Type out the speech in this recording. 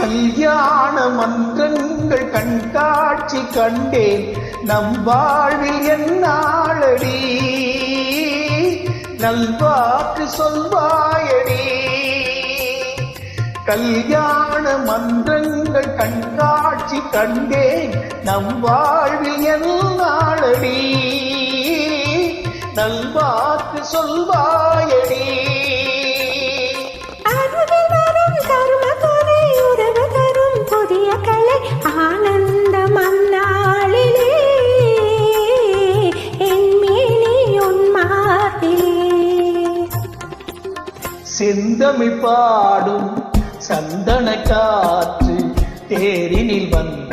கல்யாண மன்றங்கள் கண்காட்சி கண்டேன். நம் வாழ்வில் என்னாளடி நல்வாக்கு சொல்வாயடி? கல்யாண மன்றங்கள் கண்காட்சி கண்டேன். நம் வாழ்வில் என்னாளடி நல்வாக்கு சொல்வாயடி? செந்தமிழ் பாடும் சந்தன காற்று தேரினில் வந்தது